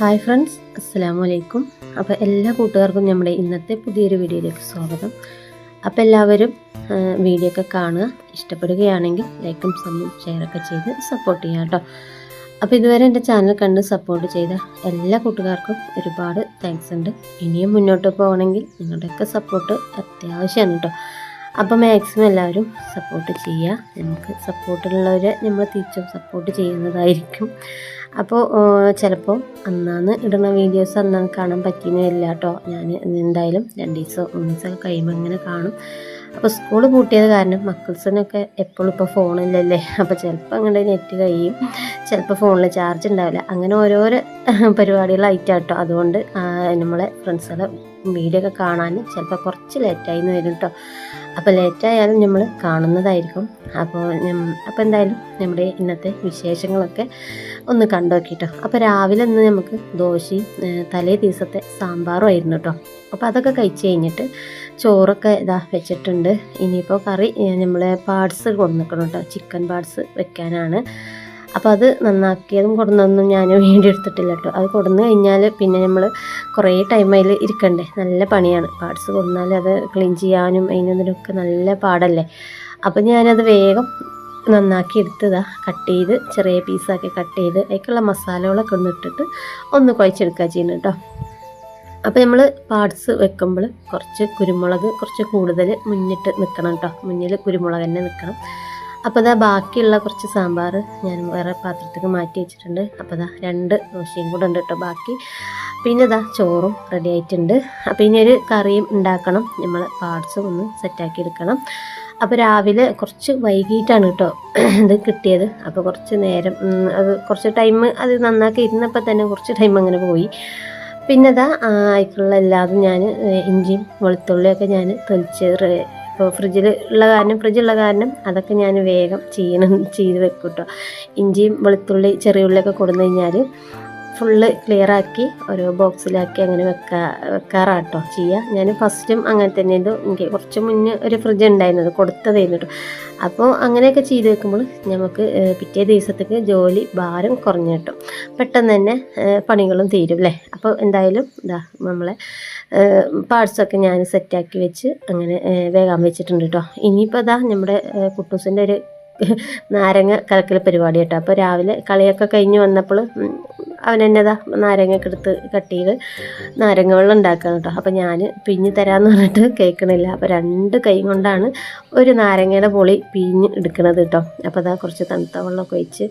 Hi friends അസ്സലാമു അലൈക്കും അപ്പോൾ എല്ലാ കൂട്ടുകാർക്കും നമ്മുടെ ഇന്നത്തെ പുതിയൊരു വീഡിയോയിലേക്ക് സ്വാഗതം. അപ്പോൾ എല്ലാവരും വീഡിയോ ഒക്കെ കാണുക ഇഷ്ടപ്പെടുകയാണെങ്കിൽ ലൈക്കും ഷെയറൊക്കെ ചെയ്ത് സപ്പോർട്ട് ചെയ്യാം കേട്ടോ. അപ്പോൾ ഇതുവരെ എന്റെ ചാനൽ കണ്ട് സപ്പോർട്ട് ചെയ്ത എല്ലാ കൂട്ടുകാർക്കും ഒരുപാട് താങ്ക്സ് ഉണ്ട്. ഇനിയും മുന്നോട്ട് പോകണമെങ്കിൽ നിങ്ങളുടെയൊക്കെ സപ്പോർട്ട് അത്യാവശ്യമാണ് കേട്ടോ. അപ്പോൾ മാക്സിമം എല്ലാവരും സപ്പോർട്ട് ചെയ്യുക. നമുക്ക് സപ്പോർട്ടുള്ളവരെ നമ്മൾ തിരിച്ചും സപ്പോർട്ട് ചെയ്യുന്നതായിരിക്കും. അപ്പോൾ ചിലപ്പോൾ അന്നാന്ന് ഇടുന്ന വീഡിയോസ് അന്നാന്ന് കാണാൻ പറ്റിയെന്നില്ല കേട്ടോ ഞാൻ എന്തായാലും രണ്ട് ദിവസം മൂന്ന് ദിവസമൊക്കെ കഴിയുമ്പോൾ ഇങ്ങനെ കാണും. അപ്പോൾ സ്കൂൾ പൂട്ടിയത് കാരണം മക്കൾസിനൊക്കെ എപ്പോഴും ഇപ്പോൾ ഫോണില്ലല്ലേ അപ്പോൾ ചിലപ്പോൾ അങ്ങനെ നെറ്റ് കഴിയും. ചിലപ്പോൾ ഫോണിൽ ചാർജ് ഉണ്ടാവില്ല അങ്ങനെ ഓരോരോ പരിപാടികളായിട്ടാട്ടോ അതുകൊണ്ട് നമ്മളെ ഫ്രണ്ട്സുകളെ വീഡിയോ ഒക്കെ കാണാൻ ചിലപ്പോൾ കുറച്ച് ലേറ്റായി എന്ന് വരും കേട്ടോ അപ്പോൾ ലേറ്റായാലും നമ്മൾ കാണുന്നതായിരിക്കും. അപ്പോൾ അപ്പോൾ എന്തായാലും നമ്മുടെ ഇന്നത്തെ വിശേഷങ്ങളൊക്കെ ഒന്ന് കണ്ടുനോക്കിട്ടോ. അപ്പോൾ രാവിലെ ഇന്ന് നമുക്ക് ദോശയും തലേ ദിവസത്തെ സാമ്പാറും ആയിരുന്നു കേട്ടോ അപ്പോൾ അതൊക്കെ കഴിച്ച് കഴിഞ്ഞിട്ട് ചോറൊക്കെ ഇതാ വെച്ചിട്ടുണ്ട്. ഇനിയിപ്പോൾ കറി നമ്മളെ പാർട്സ് കൊണ്ടുനിൽക്കണം കേട്ടോ ചിക്കൻ പാർട്സ് വെക്കാനാണ്. അപ്പോൾ അത് നന്നാക്കിയതും കൊടുന്നൊന്നും ഞാൻ വീഡിയോ എടുത്തിട്ടില്ല കേട്ടോ അത് കൊടുന്ന് കഴിഞ്ഞാൽ പിന്നെ നമ്മൾ കുറേ ടൈം അതിൽ ഇരിക്കണ്ടേ. നല്ല പണിയാണ്. പാർട്സ് കൊന്നാൽ അത് ക്ലീൻ ചെയ്യാനും അതിനൊന്നിനൊക്കെ നല്ല പാടല്ലേ. അപ്പോൾ ഞാനത് വേഗം നന്നാക്കി എടുത്തതാ. കട്ട് ചെയ്ത് ചെറിയ പീസാക്കി കട്ട് ചെയ്ത് അതിലേക്കുള്ള മസാലകളൊക്കെ ഒന്ന് ഇട്ടിട്ട് ഒന്ന് കുഴച്ചെടുക്കുക ചെയ്യുന്നത് കേട്ടോ അപ്പോൾ നമ്മൾ പാർട്സ് വെക്കുമ്പോൾ കുറച്ച് കുരുമുളക് കുറച്ച് കൂടുതൽ മുന്നിട്ട് നിൽക്കണം കേട്ടോ മുന്നിൽ കുരുമുളക് തന്നെ നിൽക്കണം അപ്പോൾ ഇതാ ബാക്കിയുള്ള കുറച്ച് സാമ്പാർ ഞാൻ വേറെ പാത്രത്തേക്ക് മാറ്റി വെച്ചിട്ടുണ്ട്. അപ്പോൾ ഇതാ രണ്ട് ദോശയും കൂടെ ഉണ്ട് കേട്ടോ ബാക്കി. പിന്നെ ഇതാ ചോറും റെഡി ആയിട്ടുണ്ട്. അപ്പോൾ ഇനി ഒരു കറിയും ഉണ്ടാക്കണം. നമ്മൾ പാർട്സും ഒന്ന് സെറ്റാക്കി എടുക്കണം. അപ്പോൾ രാവിലെ കുറച്ച് വൈകിട്ടാണ് കേട്ടോ ഇത് കിട്ടിയത്. അപ്പോൾ കുറച്ച് നേരം അത് കുറച്ച് ടൈം അത് നന്നാക്കി ഇരുന്നപ്പോൾ തന്നെ കുറച്ച് ടൈം അങ്ങനെ പോയി. പിന്നെ ഇതാ അതിക്കുള്ള എല്ലാതും ഞാൻ ഇഞ്ചിയും വെളുത്തുള്ളിയൊക്കെ ഞാൻ തൊലിച്ച് ഇപ്പോൾ ഫ്രിഡ്ജിൽ ഉള്ള കാരണം ഫ്രിഡ്ജുള്ള കാരണം അതൊക്കെ ഞാൻ വേഗം ചെയ്യണം ചെയ്ത് വെക്കും കേട്ടോ. ഇഞ്ചിയും വെളുത്തുള്ളി ചെറിയ ഉള്ളിയൊക്കെ കൊടുന്നു കഴിഞ്ഞാൽ ഫുള്ള് ക്ലിയർ ആക്കി ഒരു ബോക്സിലാക്കി അങ്ങനെ വെക്കാ വെക്കാറാട്ടോ ചെയ്യുക ഞാൻ ഫസ്റ്റും അങ്ങനെ തന്നെ ഇത് എനിക്ക് കുറച്ച് മുന്നേ ഒരു ഫ്രിഡ്ജ് ഉണ്ടായിരുന്നത് കൊടുത്തതായിരുന്നു കേട്ടോ അപ്പോൾ അങ്ങനെയൊക്കെ ചെയ്ത് വെക്കുമ്പോൾ നമുക്ക് പിറ്റേ ദിവസത്തേക്ക് ജോലി ഭാരം കുറഞ്ഞു കിട്ടും. പെട്ടെന്ന് തന്നെ പണികളും തീരും അല്ലേ അപ്പോൾ എന്തായാലും ഇതാ നമ്മളെ പാർട്സൊക്കെ ഞാൻ സെറ്റാക്കി വെച്ച് അങ്ങനെ വേഗം വെച്ചിട്ടുണ്ട് കേട്ടോ ഇനിയിപ്പോൾ ഇതാ നമ്മുടെ കുട്ടൂസിന്റെ ഒരു നാരങ്ങ കലക്കൽ പരിപാടി കേട്ടോ അപ്പോൾ രാവിലെ കളിയൊക്കെ കഴിഞ്ഞ് വന്നപ്പോൾ അവൻ എന്നതാ നാരങ്ങയൊക്കെ എടുത്ത് കട്ട് ചെയ്ത് നാരങ്ങ വെള്ളം ഉണ്ടാക്കുകയാണ് കേട്ടോ അപ്പോൾ ഞാൻ പിഞ്ഞ് തരാമെന്ന് പറഞ്ഞിട്ട് കേൾക്കണില്ല അപ്പോൾ രണ്ട് കൈ കൊണ്ടാണ് ഒരു നാരങ്ങയുടെ പൊളി പിഞ്ഞ് എടുക്കണത് കേട്ടോ അപ്പോൾ അതാ കുറച്ച് തണുത്ത വെള്ളമൊക്കെ ഒഴിച്ച്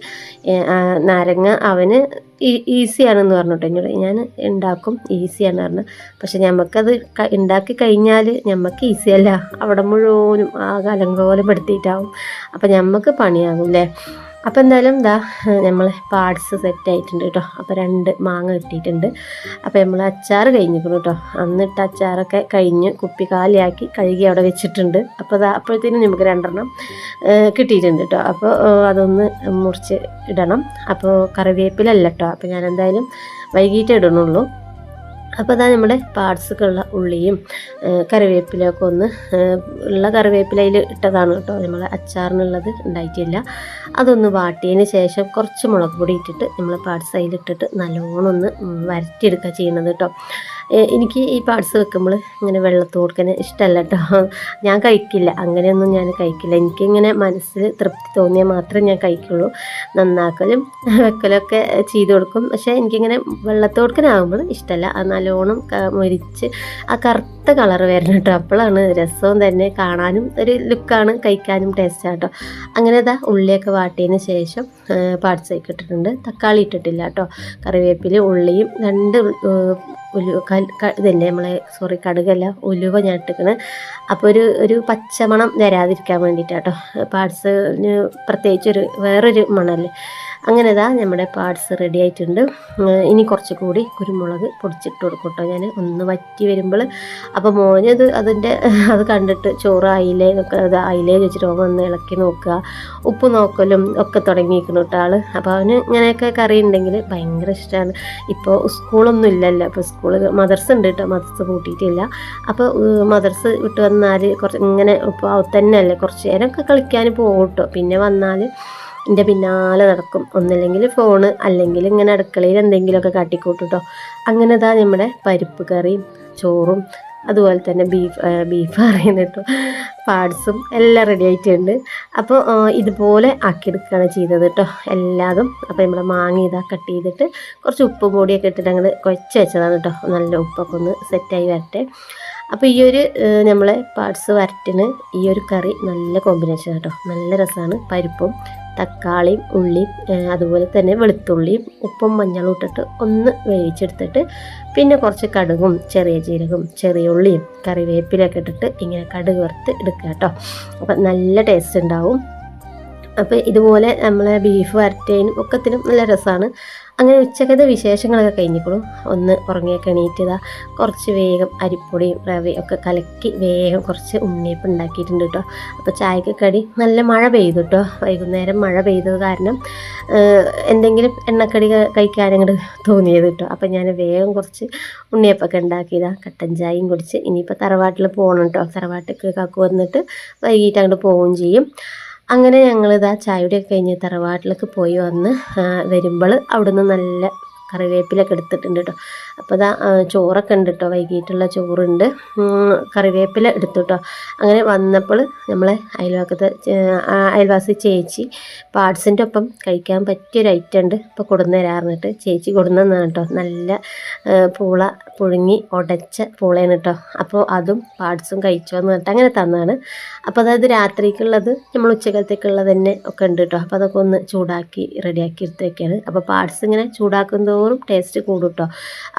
ആ, നാരങ്ങ അവന് ഈസിയാണെന്ന് പറഞ്ഞു കേട്ടോ എന്നോട് ഞാൻ ഉണ്ടാക്കും. ഈസിയാണ് പറഞ്ഞു. പക്ഷെ ഞമ്മക്കത് ഉണ്ടാക്കി കഴിഞ്ഞാൽ ഞമ്മക്ക് ഈസിയല്ല. അവിടെ മുഴുവനും ആകെ അലങ്കോലപ്പെടുത്തിയിട്ടാവും. അപ്പം ഞമ്മക്ക് പണിയാകും അല്ലേ അപ്പോൾ എന്തായാലും ഇതാ നമ്മൾ പാർട്സ് സെറ്റ് ആയിട്ടുണ്ട് കേട്ടോ അപ്പോൾ രണ്ട് മാങ്ങ കിട്ടിയിട്ടുണ്ട്. അപ്പോൾ നമ്മൾ അച്ചാർ കഴിഞ്ഞിരിക്കുന്നു കേട്ടോ അന്നിട്ട് അച്ചാറൊക്കെ കഴിഞ്ഞ് കുപ്പി കാലിയാക്കി കഴുകി അവിടെ വെച്ചിട്ടുണ്ട്. അപ്പോൾ അതാ അപ്പോഴത്തേനും നമുക്ക് രണ്ടെണ്ണം കിട്ടിയിട്ടുണ്ട് കേട്ടോ അപ്പോൾ അതൊന്ന് മുറിച്ച് ഇടണം. അപ്പോൾ കറിവേപ്പിലല്ല കേട്ടോ അപ്പോൾ ഞാൻ എന്തായാലും വൈകിട്ടേ ഇടണുള്ളൂ അപ്പോൾ അതാ നമ്മുടെ പാർട്സൊക്കെയുള്ള ഉള്ളിയും കറിവേപ്പിലൊക്കെ കറിവേപ്പിലയൊക്കെ ഒന്ന് ഉള്ള കറിവേപ്പിലയിൽ ഇട്ടതാണ് കേട്ടോ. നമ്മൾ അച്ചാറിനുള്ളത് ഉണ്ടായിട്ടില്ല. അതൊന്ന് വാട്ടിയതിന് ശേഷം കുറച്ച് മുളക് പൊടി ഇട്ടിട്ട് നമ്മൾ പാർട്സ് അതിലിട്ടിട്ട് നല്ലോണം ഒന്ന് വരട്ടിയെടുക്കുക ചെയ്യുന്നത് കേട്ടോ. എനിക്ക് ഈ പാർട്സ് വെക്കുമ്പോൾ ഇങ്ങനെ വെള്ളത്തോടുക്കനെ ഇഷ്ടമല്ല കേട്ടോ ഞാൻ കഴിക്കില്ല. അങ്ങനെയൊന്നും ഞാൻ കഴിക്കില്ല. എനിക്കിങ്ങനെ മനസ്സിൽ തൃപ്തി തോന്നിയാൽ മാത്രമേ ഞാൻ കഴിക്കുള്ളൂ. നന്നാക്കലും വെക്കലൊക്കെ ചെയ്ത് കൊടുക്കും. പക്ഷേ എനിക്കിങ്ങനെ വെള്ളത്തോടുക്കനാകുമ്പോൾ ഇഷ്ടമല്ല. അത് നല്ലോണം മുരിച്ച് ആ കറുത്ത കളർ വരണം കേട്ടോ അപ്പോഴാണ് രസവും തന്നെ കാണാനും ഒരു ലുക്കാണ് കഴിക്കാനും ടേസ്റ്റാണ് കേട്ടോ അങ്ങനെ ഇതാ ഉള്ളിയൊക്കെ വാട്ടിയതിന് ശേഷം പാർട്സ് ഇട്ടിട്ടുണ്ട്. തക്കാളി ഇട്ടിട്ടില്ല കേട്ടോ കറിവേപ്പില ഉള്ളിയും രണ്ട് ക- ഇതല്ലേ നമ്മളെ സോറി കടുകല്ല ഉലുവ ഞാൻ ഇട്ടിക്കണ് അപ്പോൾ ഒരു ഒരു പച്ചമണം വരാതിരിക്കാൻ വേണ്ടിയിട്ടാട്ടോ പാർട്സിന് പ്രത്യേകിച്ചൊരു വേറൊരു മണല്ലേ. അങ്ങനെ ഇതാ നമ്മുടെ പാർട്സ് റെഡി ആയിട്ടുണ്ട് ഇനി കുറച്ച് കൂടി കുരുമുളക് പൊടിച്ചിട്ട് കൊടുക്കട്ടോ ഞാൻ ഒന്ന് വറ്റി വരുമ്പോൾ അപ്പോൾ മോനത് അതിന്റെ അത് കണ്ടിട്ട് ചോറ് ആയില്ലേ എന്നൊക്കെ അത് ആയില്ലേ ചോദിച്ചിട്ട് ഓൻ വന്ന് ഇളക്കി നോക്കുക. ഉപ്പ് നോക്കലും ഒക്കെ തുടങ്ങിയിരിക്കുന്നു കേട്ടോ ആൾ അപ്പോൾ അവന് ഇങ്ങനെയൊക്കെ കറി ഉണ്ടെങ്കിൽ ഭയങ്കര ഇഷ്ടമാണ് ഇപ്പോൾ സ്കൂളൊന്നും ഇല്ലല്ലോ. അപ്പോൾ സ്കൂൾ മദർസ് ഉണ്ട് കേട്ടോ. മദർസ് കൂട്ടിയിട്ടില്ല അപ്പോൾ മദർസ് വിട്ട് വന്നാൽ കുറച്ച് ഇങ്ങനെ ഇപ്പോൾ തന്നെ അല്ലേ കുറച്ച് നേരമൊക്കെ കളിക്കാൻ പോകും കേട്ടോ. പിന്നെ വന്നാൽ എന്റെ പിന്നാലെ നടക്കും. ഒന്നില്ലെങ്കിൽ ഫോണ് അല്ലെങ്കിൽ ഇങ്ങനെ അടുക്കളയിൽ എന്തെങ്കിലുമൊക്കെ കാട്ടിക്കൂട്ടുട്ടോ. അങ്ങനെ ഇതാ നമ്മുടെ പരിപ്പ് കറിയും ചോറും അതുപോലെ തന്നെ ബീഫ് ബീഫ് അറിയുന്നിട്ടോ പാർട്സും എല്ലാം റെഡി ആയിട്ടുണ്ട്. അപ്പോൾ ഇതുപോലെ ആക്കിയെടുക്കുകയാണ് ചെയ്തത് കേട്ടോ എല്ലാതും. അപ്പോൾ നമ്മൾ മാങ്ങ ഇതാ കട്ട് ചെയ്തിട്ട് കുറച്ച് ഉപ്പും പൊടിയൊക്കെ ഇട്ടിട്ട് അങ്ങോട്ട് കുഴച്ച് വെച്ചതാണ് കേട്ടോ. നല്ല ഉപ്പൊക്കെ ഒന്ന് സെറ്റായി വരട്ടെ. അപ്പോൾ ഈ ഒരു നമ്മളെ പാർട്സ് വരട്ടിന് ഈ ഒരു കറി നല്ല കോമ്പിനേഷൻ കേട്ടോ നല്ല രസമാണ് പരിപ്പും തക്കാളിയും ഉള്ളിയും അതുപോലെ തന്നെ വെളുത്തുള്ളിയും ഉപ്പും മഞ്ഞളും ഇട്ടിട്ട് ഒന്ന് വേവിച്ചെടുത്തിട്ട് പിന്നെ കുറച്ച് കടുകും ചെറിയ ജീരകവും ചെറിയ ഉള്ളിയും കറിവേപ്പിലൊക്കെ ഇട്ടിട്ട് ഇങ്ങനെ കടുക് വറുത്ത് എടുക്കുക കേട്ടോ. അപ്പം നല്ല ടേസ്റ്റ് ഉണ്ടാവും. അപ്പോൾ ഇതുപോലെ നമ്മളെ ബീഫ് വരട്ടേനും ഒക്കത്തിനും നല്ല രസമാണ് അങ്ങനെ ഉച്ചക്കത്തെ വിശേഷങ്ങളൊക്കെ കഴിഞ്ഞിക്കോളും ഒന്ന് ഉറങ്ങിയൊക്കെ എണീറ്റതാ. കുറച്ച് വേഗം അരിപ്പൊടിയും റവയും ഒക്കെ കലക്കി വേഗം കുറച്ച് ഉണ്ണിയപ്പം ഉണ്ടാക്കിയിട്ടുണ്ട് കേട്ടോ അപ്പോൾ ചായക്ക് കടി. നല്ല മഴ പെയ്തു കേട്ടോ വൈകുന്നേരം മഴ പെയ്തത് കാരണം എന്തെങ്കിലും എണ്ണക്കടി ക- കഴിക്കാനങ്ങോട്ട് തോന്നിയത് കേട്ടോ അപ്പോൾ ഞാൻ വേഗം കുറച്ച് ഉണ്ണിയപ്പമൊക്കെ ഉണ്ടാക്കിയതാ. കട്ടൻ ചായയും കുടിച്ച് ഇനിയിപ്പോൾ തറവാട്ടിൽ പോകണം കേട്ടോ തറവാട്ടിൽ കാക്കു വന്നിട്ട് വൈകിട്ട് അങ്ങോട്ട് പോവുകയും ചെയ്യും. അങ്ങനെ ഞങ്ങളിതാ ചായയുടെയൊക്കെ കഴിഞ്ഞ് തറവാട്ടിലേക്ക് പോയി വന്ന് വരുമ്പോൾ അവിടുന്ന് നല്ല കറിവേപ്പിലൊക്കെ എടുത്തിട്ടുണ്ട് കേട്ടോ അപ്പോൾ ഇതാ ചോറൊക്കെ ഉണ്ട് കേട്ടോ വൈകിട്ടുള്ള ചോറുണ്ട്. കറിവേപ്പില എടുത്തു കേട്ടോ അങ്ങനെ വന്നപ്പോൾ നമ്മളെ അയൽവക്കത്തെ അയൽവാസി ചേച്ചി പാർട്സിന്റെ ഒപ്പം കഴിക്കാൻ പറ്റിയൊരു ഐറ്റം ഉണ്ട്. ഇപ്പോൾ കൊടുന്നു തരാറുണ്ട് ചേച്ചി കൊടുന്നതാണ് കേട്ടോ നല്ല പൂള പുഴുങ്ങി ഉടച്ച പൂളയാണ് കേട്ടോ അപ്പോൾ അതും പാർട്സും കഴിച്ചോ എന്ന് പറഞ്ഞിട്ട് അങ്ങനെ തന്നാണ്. അപ്പോൾ അതായത് രാത്രിക്കുള്ളത് നമ്മൾ ഉച്ചകാലത്തേക്കുള്ളത് തന്നെ ഒക്കെ ഉണ്ട് കേട്ടോ അപ്പോൾ അതൊക്കെ ഒന്ന് ചൂടാക്കി റെഡിയാക്കി എടുത്തേക്കാണ്. അപ്പോൾ പാർട്സ് ഇങ്ങനെ ചൂടാക്കും തോറും ടേസ്റ്റ് കൂടും കേട്ടോ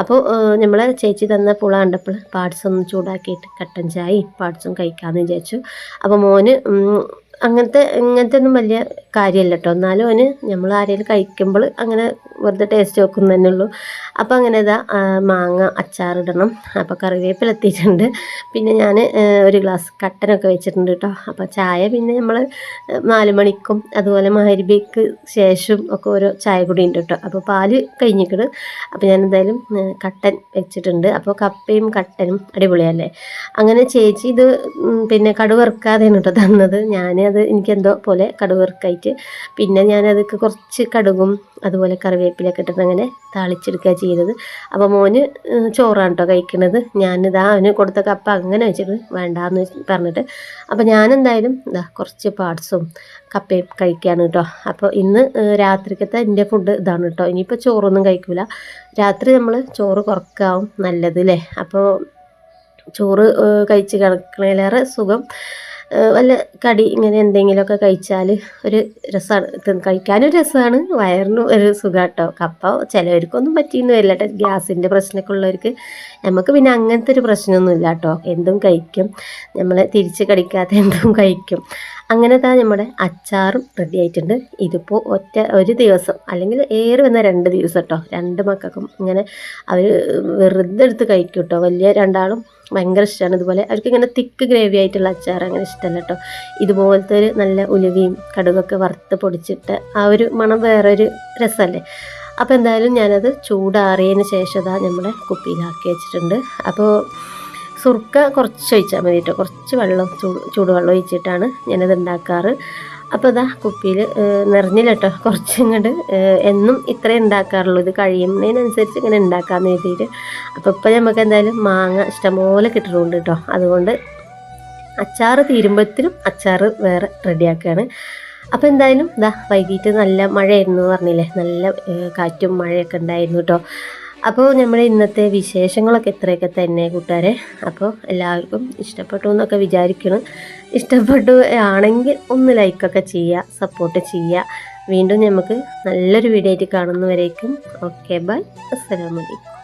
അപ്പോൾ നമ്മൾ ചേച്ചി തന്ന പുള കണ്ടപ്പോൾ പാർട്സ് ഒന്ന് ചൂടാക്കിയിട്ട് കട്ടൻ ചായയും പാർട്സും കഴിക്കാമെന്ന് വിചാരിച്ചു. അപ്പോൾ മോന് അങ്ങനത്തെ ഇങ്ങനത്തെ ഒന്നും വലിയ കാര്യമല്ല കേട്ടോ എന്നാലും അവന് നമ്മൾ ആരെങ്കിലും കഴിക്കുമ്പോൾ അങ്ങനെ വെറുതെ ടേസ്റ്റ് നോക്കും തന്നെ ഉള്ളൂ. അപ്പോൾ അങ്ങനെ ഇതാ മാങ്ങ അച്ചാറിടണം അപ്പോൾ കറിവേപ്പില എത്തിയിട്ടുണ്ട്. പിന്നെ ഞാൻ ഒരു ഗ്ലാസ് കട്ടനൊക്കെ വെച്ചിട്ടുണ്ട് കേട്ടോ അപ്പോൾ ചായ പിന്നെ നമ്മൾ നാല് മണിക്കും അതുപോലെ മഹരിബിക്ക് ശേഷം ഒക്കെ ഓരോ ചായ കൂടി ഉണ്ട് കേട്ടോ അപ്പോൾ പാൽ കഴിഞ്ഞിട്ട് അപ്പോൾ ഞാൻ എന്തായാലും കട്ടൻ വെച്ചിട്ടുണ്ട്. അപ്പോൾ കപ്പയും കട്ടനും അടിപൊളിയല്ലേ? അങ്ങനെ ചേച്ചി ഇത് പിന്നെ കടുവറുക്കാതെയാണ് കേട്ടോ തന്നത്. ഞാനത് എനിക്കെന്തോ പോലെ കടുവർക്കായിട്ട് പിന്നെ ഞാനതൊക്കെ കുറച്ച് കടുകും അതുപോലെ കറിവേപ്പിലൊക്കെ ഇട്ടിട്ട് അങ്ങനെ താളിച്ചെടുക്കുക ചെയ്തത്. അപ്പോൾ മോന് ചോറാണ് കേട്ടോ കഴിക്കണത്. ഞാനിതാ അവന് കൊടുത്ത കപ്പ അങ്ങനെ വെച്ചിട്ട് വേണ്ടാന്ന് പറഞ്ഞിട്ട്. അപ്പോൾ ഞാനെന്തായാലും ഇതാ കുറച്ച് പാർട്സും കപ്പയും കഴിക്കുകയാണ് കേട്ടോ അപ്പോൾ ഇന്ന് രാത്രിക്കത്തെ എന്റെ ഫുഡ് ഇതാണ് കേട്ടോ ഇനിയിപ്പോൾ ചോറൊന്നും കഴിക്കില്ല രാത്രി നമ്മൾ ചോറ് കുറക്കാവും നല്ലത് അല്ലേ അപ്പോൾ ചോറ് കഴിച്ച് കിടക്കണേലേറെ സുഖം. വല്ല കടി ഇങ്ങനെ എന്തെങ്കിലുമൊക്കെ കഴിച്ചാൽ ഒരു രസമാണ് കഴിക്കാനും രസമാണ് വയറിനും ഒരു സുഖാട്ടോ. കപ്പ ചിലവർക്കൊന്നും പറ്റിയെന്ന് വരില്ല കേട്ടോ ഗ്യാസിന്റെ പ്രശ്നമൊക്കെ ഉള്ളവർക്ക് നമുക്ക് പിന്നെ അങ്ങനത്തെ ഒരു പ്രശ്നമൊന്നും ഇല്ല കേട്ടോ എന്തും കഴിക്കും. നമ്മൾ തിരിച്ച് കടിക്കാത്ത എന്തും കഴിക്കും. അങ്ങനെ താ നമ്മുടെ അച്ചാറും റെഡി ആയിട്ടുണ്ട്. ഇതിപ്പോൾ ഒറ്റ ഒരു ദിവസം അല്ലെങ്കിൽ ഏറെ വന്ന രണ്ട് ദിവസം കേട്ടോ രണ്ട് മക്കൾക്കും ഇങ്ങനെ അവർ വെറുതെ എടുത്ത് കഴിക്കും കേട്ടോ വലിയ രണ്ടാളും ഭയങ്കര ഇഷ്ടമാണ് ഇതുപോലെ അവർക്ക് ഇങ്ങനെ തിക്ക് ഗ്രേവി ആയിട്ടുള്ള അച്ചാർ അങ്ങനെ ഇഷ്ടമല്ല കേട്ടോ. ഇതുപോലത്തെ ഒരു നല്ല ഉലുവയും കടുകൊക്കെ വറുത്ത് പൊടിച്ചിട്ട് ആ ഒരു മണം വേറൊരു രസമല്ലേ അപ്പോൾ എന്തായാലും ഞാനത് ചൂടാറിയതിന് ശേഷം അതാ നമ്മുടെ കുപ്പിയിലാക്കി വെച്ചിട്ടുണ്ട്. അപ്പോൾ സുർക്ക കുറച്ച് ഒഴിച്ചാൽ മതി കേട്ടോ കുറച്ച് വെള്ളം ചൂട് ചൂടുവെള്ളം ഒഴിച്ചിട്ടാണ് ഞാനത് ഉണ്ടാക്കാറ്. അപ്പോൾ ഇതാ കുപ്പിയിൽ നിറഞ്ഞില്ല കേട്ടോ കുറച്ചിങ്ങോട്ട് എന്നും ഇത്രേ ഉണ്ടാക്കാറുള്ളൂ. ഇത് കഴിയുന്നതിനനുസരിച്ച് ഇങ്ങനെ ഉണ്ടാക്കാമെന്ന് എഴുതിയിട്ട് അപ്പോൾ ഇപ്പോൾ നമുക്ക് എന്തായാലും മാങ്ങ ഇഷ്ടംപോലെ കിട്ടുന്നുണ്ട് കേട്ടോ അതുകൊണ്ട് അച്ചാർ തീരുമ്പോഴത്തിലും അച്ചാർ വേറെ റെഡിയാക്കുകയാണ് അപ്പോൾ എന്തായാലും ഇതാ വൈകിട്ട് നല്ല മഴയായിരുന്നു പറഞ്ഞില്ലേ? നല്ല കാറ്റും മഴയൊക്കെ ഉണ്ടായിരുന്നു കേട്ടോ അപ്പോൾ നമ്മുടെ ഇന്നത്തെ വിശേഷങ്ങളൊക്കെ ഇത്രയൊക്കെ തന്നെ കൂട്ടുകാരെ. അപ്പോൾ എല്ലാവർക്കും ഇഷ്ടപ്പെട്ടു എന്നൊക്കെ വിചാരിക്കണം. ഇഷ്ടപ്പെട്ടു ആണെങ്കിൽ ഒന്ന് ലൈക്കൊക്കെ ചെയ്യുക സപ്പോർട്ട് ചെയ്യുക. വീണ്ടും നമുക്ക് നല്ലൊരു വീഡിയോ ആയിട്ട് കാണുന്നവരേക്കും. ഓക്കെ ബൈ അസ്സലാമലൈക്കും